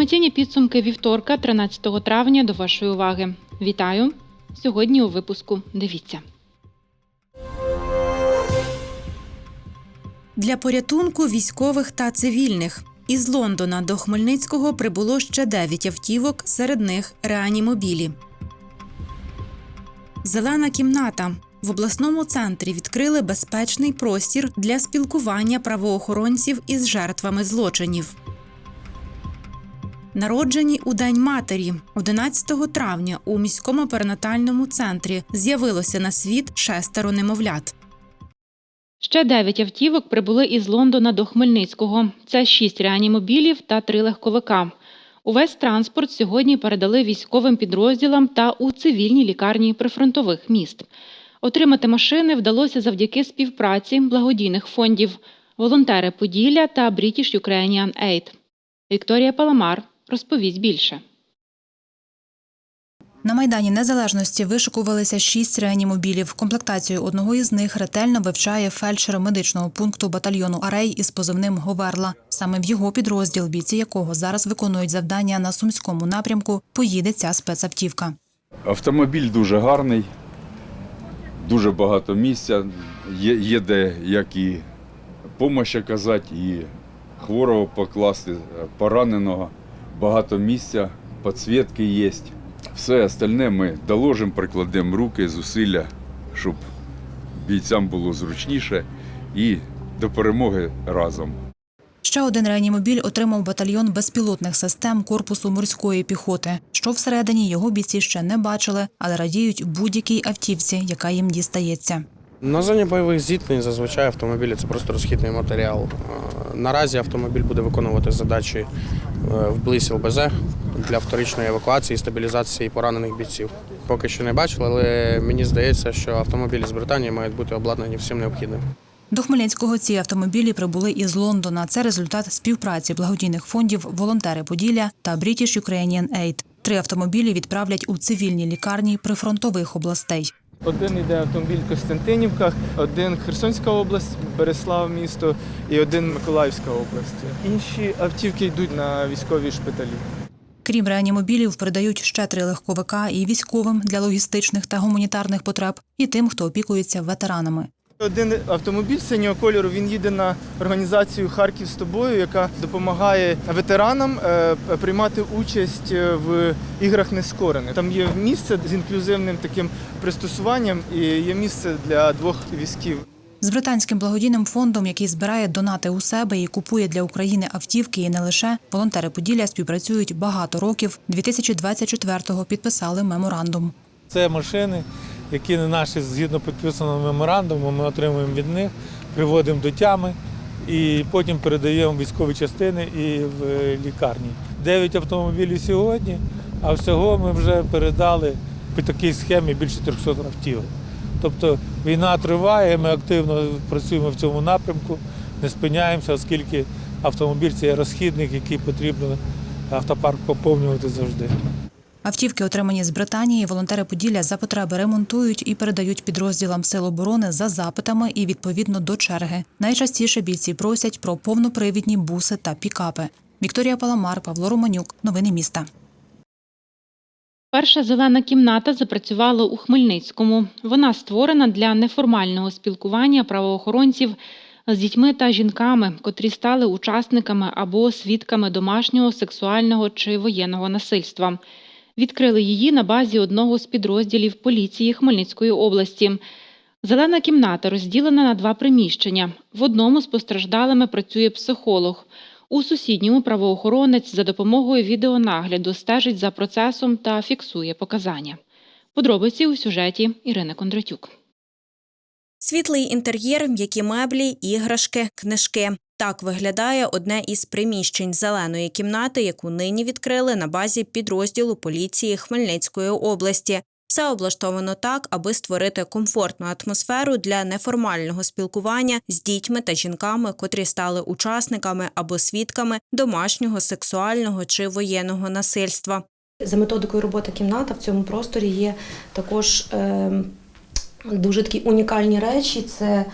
Інформаційні підсумки вівторка, 13 травня, до вашої уваги. Вітаю! Сьогодні у випуску дивіться. Для порятунку військових та цивільних із Лондона до Хмельницького прибуло ще 9 автівок, серед них реанімобілі. Зелена кімната. В обласному центрі відкрили безпечний простір для спілкування правоохоронців із жертвами злочинів. Народжені у День матері 11 травня у міському перинатальному центрі з'явилося на світ шестеро немовлят. Ще дев'ять автівок прибули із Лондона до Хмельницького. Це шість реанімобілів та три легковика. Увесь транспорт сьогодні передали військовим підрозділам та у цивільній лікарні прифронтових міст. Отримати машини вдалося завдяки співпраці благодійних фондів волонтери Поділля та British Ukrainian Aid. Вікторія Паламар розповість більше. На майдані незалежності вишикувалися шість реанімобілів. Комплектацію одного із них ретельно вивчає фельдшер медичного пункту батальйону Арей із позивним Говерла. Саме в його підрозділ, бійці якого зараз виконують завдання на сумському напрямку, поїде ця спецавтівка. Автомобіль дуже гарний, дуже багато місця. Є, є де як і допомогу оказати, і хворого покласти, пораненого. Багато місця, підсвітки є. Все остальне ми доложимо, прикладемо руки, зусилля, щоб бійцям було зручніше і до перемоги разом. Ще один реанімобіль отримав батальйон безпілотних систем корпусу морської піхоти. Що всередині його бійці ще не бачили, але радіють будь-якій автівці, яка їм дістається. На зоні бойових зіткнень зазвичай автомобілі це просто розхідний матеріал. Наразі автомобіль буде виконувати задачі е, вблизь ЛБЗ для вторичної евакуації і стабілізації поранених бійців. Поки що не бачили, але мені здається, що автомобілі з Британії мають бути обладнані всім необхідним. До Хмельницького ці автомобілі прибули із Лондона. Це результат співпраці благодійних фондів Волонтери Поділля та British Ukrainian Aid. Три автомобілі відправлять у цивільні лікарні прифронтових областей. Один йде автомобіль в Костянтинівках, один Херсонська область, Береслав місто і один Миколаївська область. Інші автівки йдуть на військові шпиталі. Крім реанімобілів, передають ще три легковика і військовим для логістичних та гуманітарних потреб, і тим, хто опікується ветеранами. Один автомобіль синього кольору він їде на організацію Харків з тобою, яка допомагає ветеранам е, приймати участь е, в іграх нескорених. Там є місце з інклюзивним таким пристосуванням і є місце для двох візків. З британським благодійним фондом, який збирає донати у себе і купує для України автівки, і не лише волонтери Поділля співпрацюють багато років. 2024-го підписали меморандум. Це машини, які не наші згідно підписаного меморандуму, ми отримуємо від них, приводимо до тями і потім передаємо військові частини і в е, лікарні. Дев'ять автомобілів сьогодні, а всього ми вже передали по такій схемі більше 300 автівок. Тобто війна триває, ми активно працюємо в цьому напрямку, не спиняємося, оскільки автомобіль це є розхідник, який потрібно автопарк поповнювати завжди. Автівки, отримані з Британії, волонтери Поділля за потреби ремонтують і передають підрозділам Сил оборони за запитами і відповідно до черги. Найчастіше бійці просять про повнопривідні буси та пікапи. Вікторія Паламар, Павло Романюк. Новини міста. Перша зелена кімната запрацювала у Хмельницькому. Вона створена для неформального спілкування правоохоронців з дітьми та жінками, котрі стали учасниками або свідками домашнього, сексуального чи воєнного насильства. Відкрили її на базі одного з підрозділів поліції Хмельницької області. Зелена кімната розділена на два приміщення. В одному з постраждалими працює психолог. У сусідньому правоохоронець за допомогою відеонагляду стежить за процесом та фіксує показання. Подробиці у сюжеті Ірини Кондратюк. Світлий інтер'єр, м'які меблі, іграшки, книжки. Так виглядає одне із приміщень зеленої кімнати, яку нині відкрили на базі підрозділу поліції Хмельницької області. Все облаштовано так, аби створити комфортну атмосферу для неформального спілкування з дітьми та жінками, котрі стали учасниками або свідками домашнього, сексуального чи воєнного насильства. За методикою роботи кімната в цьому просторі є також е, дуже такі унікальні речі: це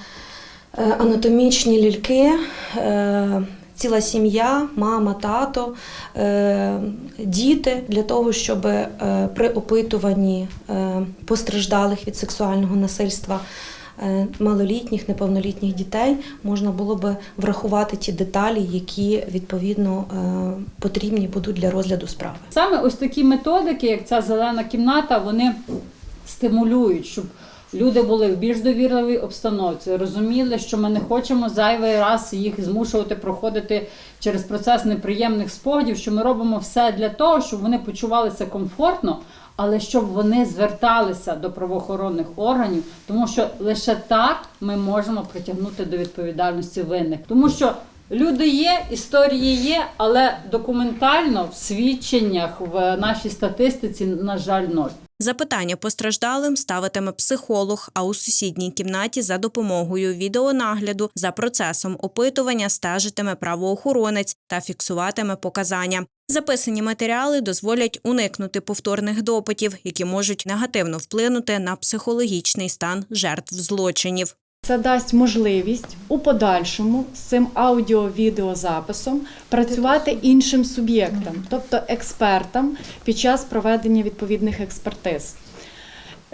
анатомічні ляльки, е, ціла сім'я, мама, тато, е, діти для того, щоб е, при опитуванні е, постраждалих від сексуального насильства. е, Малолітніх, неповнолітніх дітей можна було би врахувати ті деталі, які відповідно е, потрібні будуть для розгляду справи. Саме ось такі методики, як ця зелена кімната, вони стимулюють, щоб люди були в більш довірливій обстановці, розуміли, що ми не хочемо зайвий раз їх змушувати проходити через процес неприємних спогадів, що ми робимо все для того, щоб вони почувалися комфортно. Але щоб вони зверталися до правоохоронних органів, тому що лише так ми можемо притягнути до відповідальності винних, тому що люди є, історії є, але документально в свідченнях в нашій статистиці, на жаль, ноль. Запитання постраждалим ставитиме психолог, а у сусідній кімнаті за допомогою відеонагляду за процесом опитування стежитиме правоохоронець та фіксуватиме показання. Записані матеріали дозволять уникнути повторних допитів, які можуть негативно вплинути на психологічний стан жертв злочинів. Це дасть можливість у подальшому з цим аудіо-відеозаписом працювати іншим суб'єктам, тобто експертам, під час проведення відповідних експертиз.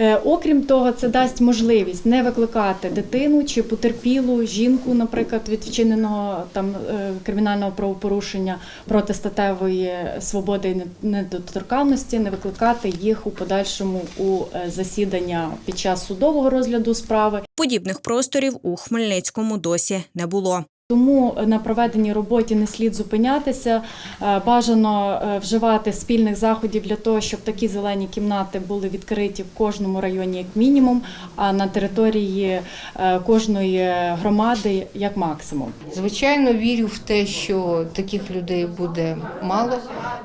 Е, Окрім того, це дасть можливість не викликати дитину чи потерпілу жінку, наприклад, від вчиненого там е, кримінального правопорушення проти статевої свободи і не- недоторканності, не викликати їх у подальшому у е, засідання під час судового розгляду справи. Подібних просторів у Хмельницькому досі не було. Тому на проведеній роботі не слід зупинятися. Е, Бажано е, вживати спільних заходів для того, щоб такі зелені кімнати були відкриті в кожному районі, як мінімум, а на території е, кожної громади як максимум. Звичайно, вірю в те, що таких людей буде мало.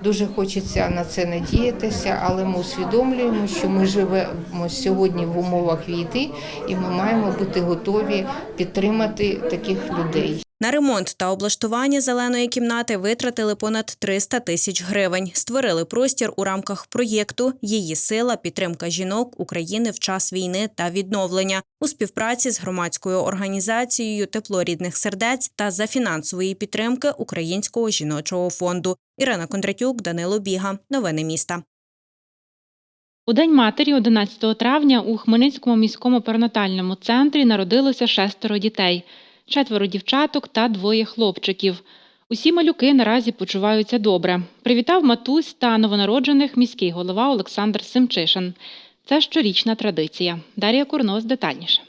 Дуже хочеться на це надіятися, але ми усвідомлюємо, що ми живемо сьогодні в умовах війни, і ми маємо бути готові підтримати таких людей. На ремонт та облаштування зеленої кімнати витратили понад 300 тисяч гривень. Створили простір у рамках проєкту Її сила підтримка жінок України в час війни та відновлення у співпраці з громадською організацією Тепло рідних сердець та за фінансової підтримки Українського жіночого фонду. Ірина Кондратюк, Данило Біга. Новини міста. У День матері 11 травня у Хмельницькому міському перинатальному центрі народилося шестеро дітей, четверо дівчаток та двоє хлопчиків. Усі малюки наразі почуваються добре. Привітав матусь та новонароджених міський голова Олександр Семчишин. Це щорічна традиція. Дар'я Курнос детальніше.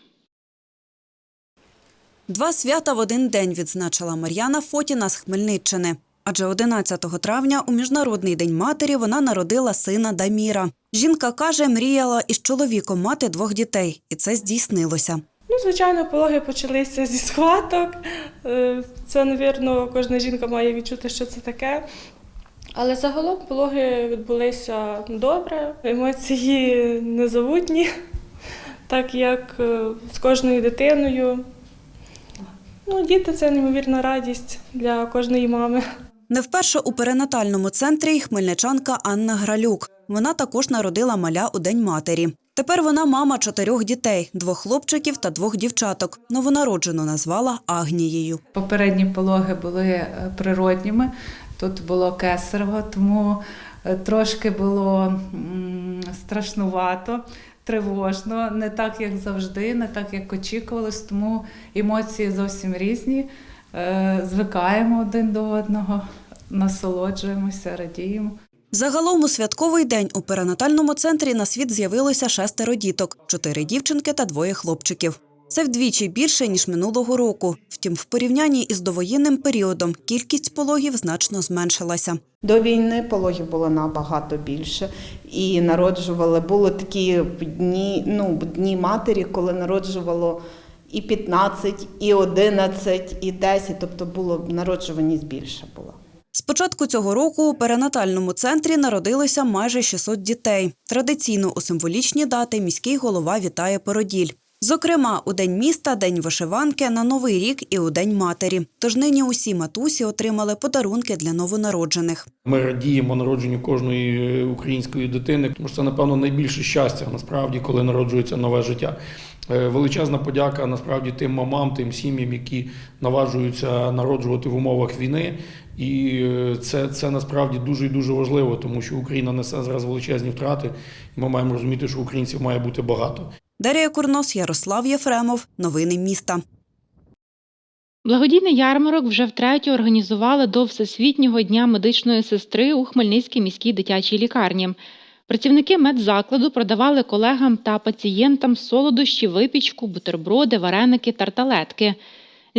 Два свята в один день відзначила Мар'яна Фотіна з Хмельниччини. Адже 11 травня у Міжнародний день матері вона народила сина Даміра. Жінка каже, мріяла із чоловіком мати двох дітей, і це здійснилося. Ну, звичайно, пологи почалися зі схваток. Е, Це, навірно, кожна жінка має відчути, що це таке. Але загалом пологи відбулися добре, емоції незабутні, так як е, з кожною дитиною. Ну, діти це неймовірна радість для кожної мами. Не вперше у перинатальному центрі хмельничанка Анна Гралюк. Вона також народила маля у День матері. Тепер вона мама чотирьох дітей, двох хлопчиків та двох дівчаток. Новонароджену назвала Агнією. Попередні пологи були е, природніми, тут було кесарево, тому е, трошки було страшнувато, тривожно, не так, як завжди, не так, як очікувалось, тому емоції зовсім різні. Е, Звикаємо один до одного, насолоджуємося, радіємо. Загалом у святковий день у перинатальному центрі на світ з'явилося шестеро діток, чотири дівчинки та двоє хлопчиків. Це вдвічі більше ніж минулого року. Втім, в порівнянні із довоєнним періодом кількість пологів значно зменшилася. До війни пологів було набагато більше, і народжували були такі дні, ну дні матері, коли народжувало і 15, і 11, і 10, тобто було народжуваність більше була. З початку цього року у перинатальному центрі народилося майже 600 дітей. Традиційно у символічні дати міський голова вітає породіль. Зокрема, у День міста, День вишиванки, на Новий рік і у День матері. Тож нині усі матусі отримали подарунки для новонароджених. Ми радіємо народженню кожної е, української дитини, тому що це, напевно, найбільше щастя насправді, коли народжується нове життя. Е, Величезна подяка насправді тим мамам, тим сім'ям, які наважуються народжувати в умовах війни. І е, це, це насправді дуже і дуже важливо, тому що Україна несе зараз величезні втрати, і ми маємо розуміти, що українців має бути багато. Дар'я Курнос, Ярослав Єфремов. Новини міста. Благодійний ярмарок вже втретє організували до Всесвітнього дня медичної сестри у Хмельницькій міській дитячій лікарні. Працівники медзакладу продавали колегам та пацієнтам солодощі, випічку, бутерброди, вареники, тарталетки.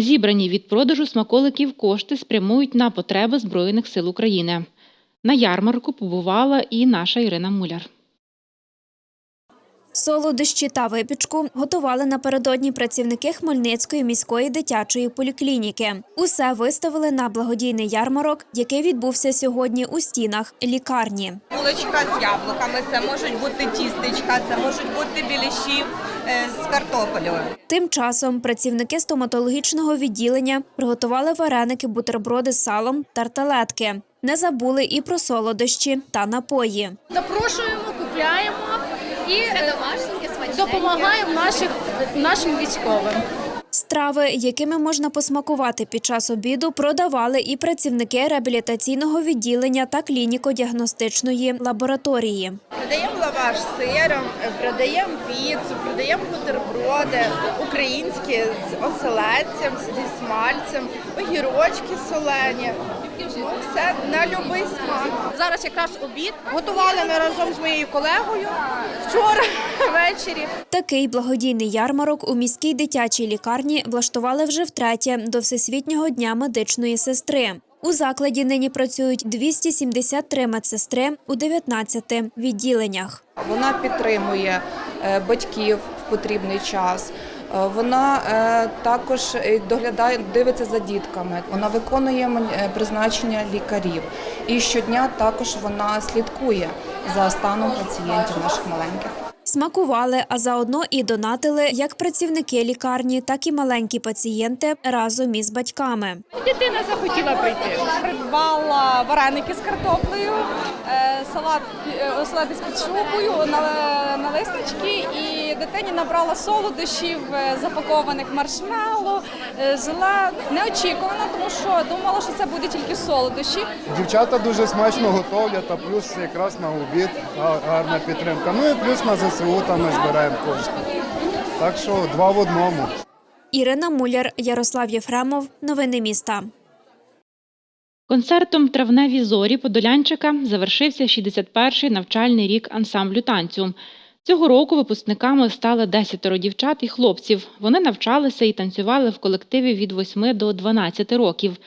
Зібрані від продажу смаколиків кошти спрямують на потреби Збройних сил України. На ярмарку побувала і наша Ірина Муляр. Солодощі та випічку готували напередодні працівники Хмельницької міської дитячої поліклініки. Усе виставили на благодійний ярмарок, який відбувся сьогодні у стінах лікарні. Булочка з яблуками, це можуть бути тістечка, це можуть бути біліші з картоплею. Тим часом працівники стоматологічного відділення приготували вареники, бутерброди з салом, тарталетки. Не забули і про солодощі та напої. Запрошуємо, купляємо і е, допомагаємо наших, нашим військовим. Страви, якими можна посмакувати під час обіду, продавали і працівники реабілітаційного відділення та клініко-діагностичної лабораторії. Продаємо лаваш з сиром, продаємо піцу, продаємо бутерброди українські з оселедцем, зі смальцем, огірочки солені. Ну, все на будь-який смак. Зараз якраз обід. Готували ми разом з моєю колегою вчора ввечері. Такий благодійний ярмарок у міській дитячій лікарні влаштували вже втретє до Всесвітнього дня медичної сестри. У закладі нині працюють 273 медсестри у 19 відділеннях. Вона підтримує е, батьків в потрібний час. Е, Вона е, також е, доглядає, дивиться за дітками. Вона виконує призначення лікарів. І щодня також вона слідкує за станом пацієнтів наших маленьких. Смакували, а заодно і донатили як працівники лікарні, так і маленькі пацієнти разом із батьками. Дитина захотіла прийти. Придбала вареники з картоплею, е, салат, е, оселедець під шубою, на- налиснички і дитині набрала солодощів, е, запакованих маршмеллоу, е, желе. Неочікувано, тому що думала, що це буде тільки солодощі. Дівчата дуже смачно готовлять, а плюс якраз на обід гарна підтримка. Ну і плюс на ЗСУ там ми збираємо кошти. Так що два в одному. Ірина Муляр, Ярослав Єфремов. Новини міста. Концертом Травневі зорі Подолянчика завершився 61-й навчальний рік ансамблю танцю. Цього року випускниками стали 10 дівчат і хлопців. Вони навчалися і танцювали в колективі від 8 до 12 років.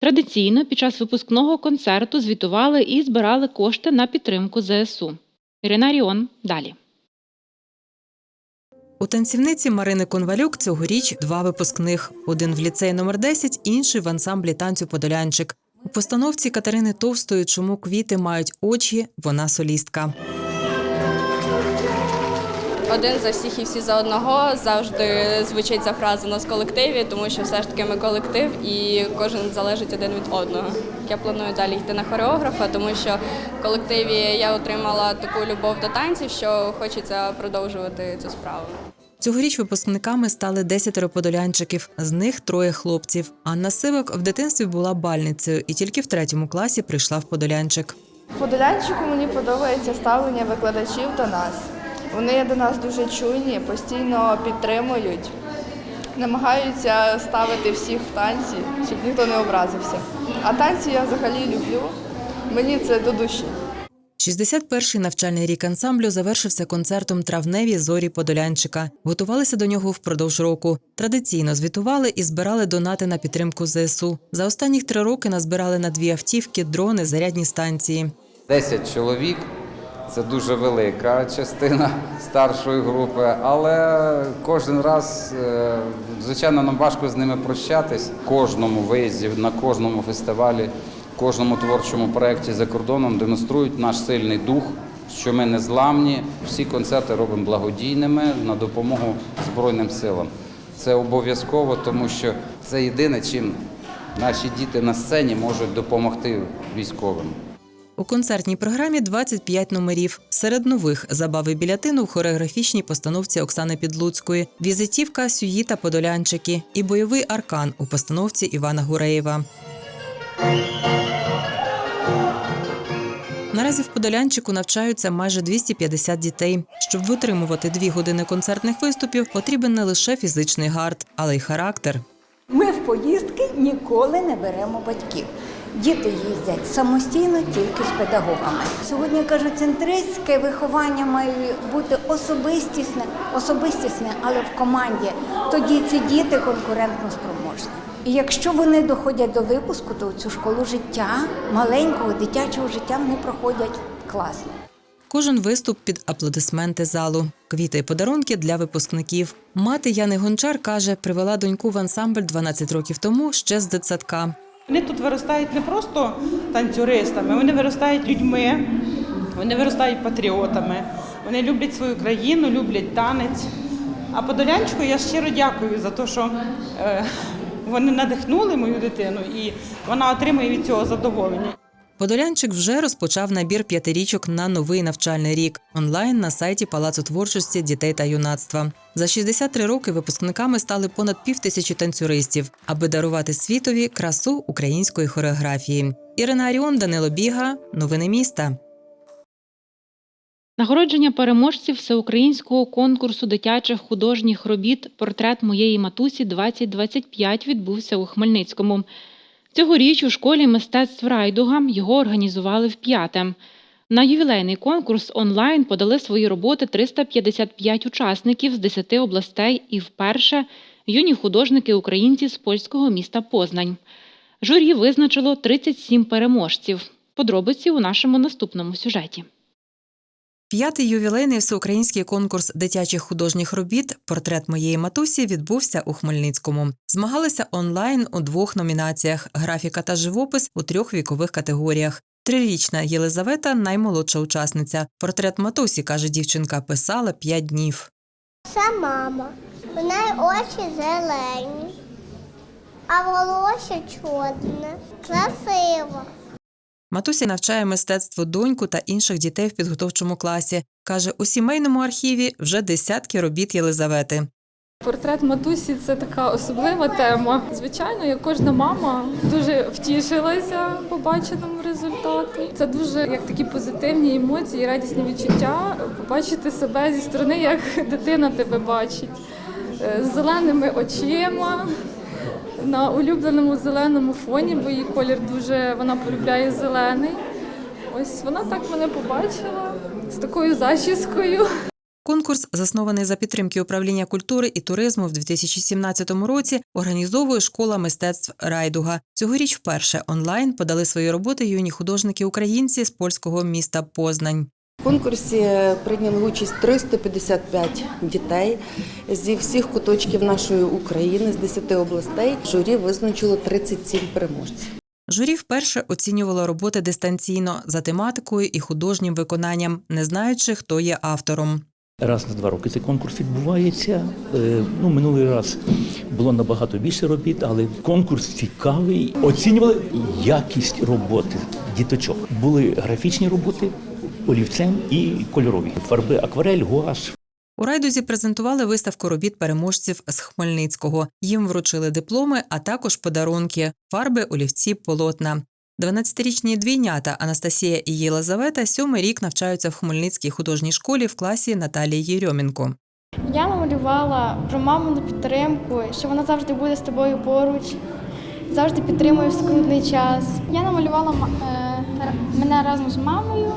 Традиційно під час випускного концерту звітували і збирали кошти на підтримку ЗСУ. Ірина Ріон далі. У танцівниці Марини Конвалюк цьогоріч два випускних: один в ліцеї номер 10, інший в ансамблі танцю Подолянчик. У постановці Катерини Товстої Чому квіти мають очі, вона солістка. Один за всіх і всі за одного завжди звучить ця фраза у нас в колективі, тому що все ж таки ми колектив і кожен залежить один від одного. Я планую далі йти на хореографа, тому що в колективі я отримала таку любов до танців, що хочеться продовжувати цю справу. Цьогоріч випускниками стали десятеро подолянчиків, з них троє хлопців. Анна Сивак в дитинстві була бальницею і тільки в третьому класі прийшла в подолянчик. Подолянчику мені подобається ставлення викладачів до нас. Вони до нас дуже чуйні, постійно підтримують, намагаються ставити всіх в танці, щоб ніхто не образився. А танці я взагалі люблю. Мені це до душі. 61-й навчальний рік ансамблю завершився концертом Травневі зорі Подолянчика. Готувалися до нього впродовж року. Традиційно звітували і збирали донати на підтримку ЗСУ. За останніх три роки назбирали на дві автівки, дрони, зарядні станції. 10 чоловік це дуже велика частина старшої групи, але кожен раз, е, звичайно, нам важко з ними прощатись. Кожному виїзді, на кожному фестивалі кожному творчому проєкті за кордоном демонструють наш сильний дух, що ми не зламні. Всі концерти робимо благодійними на допомогу Збройним силам. Це обов'язково, тому що це єдине, чим наші діти на сцені можуть допомогти військовим. У концертній програмі 25 номерів. Серед нових забави біля тину в хореографічній постановці Оксани Підлуцької, візитівка Сюїта Подолянчики і бойовий аркан у постановці Івана Гуреєва. Наразі в Подолянчику навчаються майже 250 дітей. Щоб витримувати дві години концертних виступів, потрібен не лише фізичний гард, але й характер. Ми в поїздки ніколи не беремо батьків. Діти їздять самостійно тільки з педагогами. Сьогодні кажуть, центристське виховання має бути особистісне, особистісне, але в команді. Тоді ці діти конкурентно спроможні. І якщо вони доходять до випуску, то цю школу життя, маленького дитячого життя вони проходять класно. Кожен виступ під аплодисменти залу. Квіти й подарунки для випускників. Мати Яни Гончар каже, привела доньку в ансамбль 12 років тому ще з дитсадка. Вони тут виростають не просто танцюристами, вони виростають людьми, вони виростають патріотами. Вони люблять свою країну, люблять танець. А Подолянчику я щиро дякую за те, що е, вони надихнули мою дитину і вона отримує від цього задоволення. Подолянчик вже розпочав набір п'ятирічок на новий навчальний рік онлайн на сайті Палацу творчості дітей та юнацтва. За 63 роки випускниками стали понад півтисячі танцюристів, аби дарувати світові красу української хореографії. Ірина Аріон, Данило Біга, новини міста. Нагородження переможців всеукраїнського конкурсу дитячих художніх робіт Портрет моєї матусі 2025 відбувся у Хмельницькому. Цьогоріч у школі мистецтв Райдуга його організували вп'яте. На ювілейний конкурс онлайн подали свої роботи 355 учасників з 10 областей і вперше юні художники українці з польського міста Познань. Журі визначило 37 переможців. Подробиці у нашому наступному сюжеті. П'ятий ювілейний всеукраїнський конкурс дитячих художніх робіт Портрет моєї матусі відбувся у Хмельницькому. Змагалися онлайн у двох номінаціях: графіка та живопис у трьох вікових категоріях. Трирічна Єлизавета наймолодша учасниця. Портрет матусі, каже дівчинка, писала п'ять днів. Це мама. У неї очі зелені, а волосся чорне. Красиво. Матуся навчає мистецтво доньку та інших дітей в підготовчому класі. Каже, у сімейному архіві вже десятки робіт Єлизавети. Портрет матусі це така особлива тема. Звичайно, як кожна мама дуже втішилася побаченому результату. Це дуже як такі позитивні емоції, радісні відчуття. Побачити себе зі сторони, як дитина тебе бачить з зеленими очима. На улюбленому зеленому фоні, бо її колір дуже вона полюбляє зелений. Ось вона так мене побачила з такою зачіскою. Конкурс, заснований за підтримки управління культури і туризму в 2017 році, організовує школа мистецтв Райдуга. Цьогоріч вперше онлайн подали свої роботи юні художники українці з польського міста Познань. В конкурсі прийняли участь 355 дітей зі всіх куточків нашої України, з 10 областей. Журі визначило 37 переможців. Журі вперше оцінювало роботи дистанційно за тематикою і художнім виконанням, не знаючи, хто є автором. Раз на два роки цей конкурс відбувається. Е, Ну, минулий раз було набагато більше робіт, але конкурс цікавий. Оцінювали якість роботи діточок. Були графічні роботи олівцем і кольорові фарби акварель, гуаш. У райдузі презентували виставку робіт переможців з Хмельницького. Їм вручили дипломи, а також подарунки, фарби, олівці, полотна. 12-річні двійнята Анастасія і Єлизавета сьомий рік навчаються в Хмельницькій художній школі в класі Наталії Єрьомінко. Я намалювала про мамину підтримку, що вона завжди буде з тобою поруч, завжди підтримує в скрутний час. Я намалювала е, мене разом з мамою,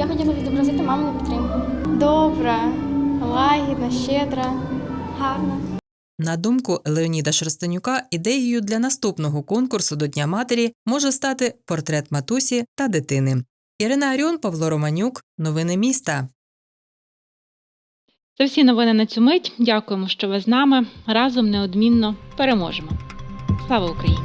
я хотіла відобразити мамину підтримку. Добра, лагідна, щедра, гарна. На думку Леоніда Шерстенюка, ідеєю для наступного конкурсу до Дня матері може стати портрет матусі та дитини. Ірина Аріон, Павло Романюк. Новини міста. Це всі новини на цю мить. Дякуємо, що ви з нами. Разом неодмінно переможемо. Слава Україні!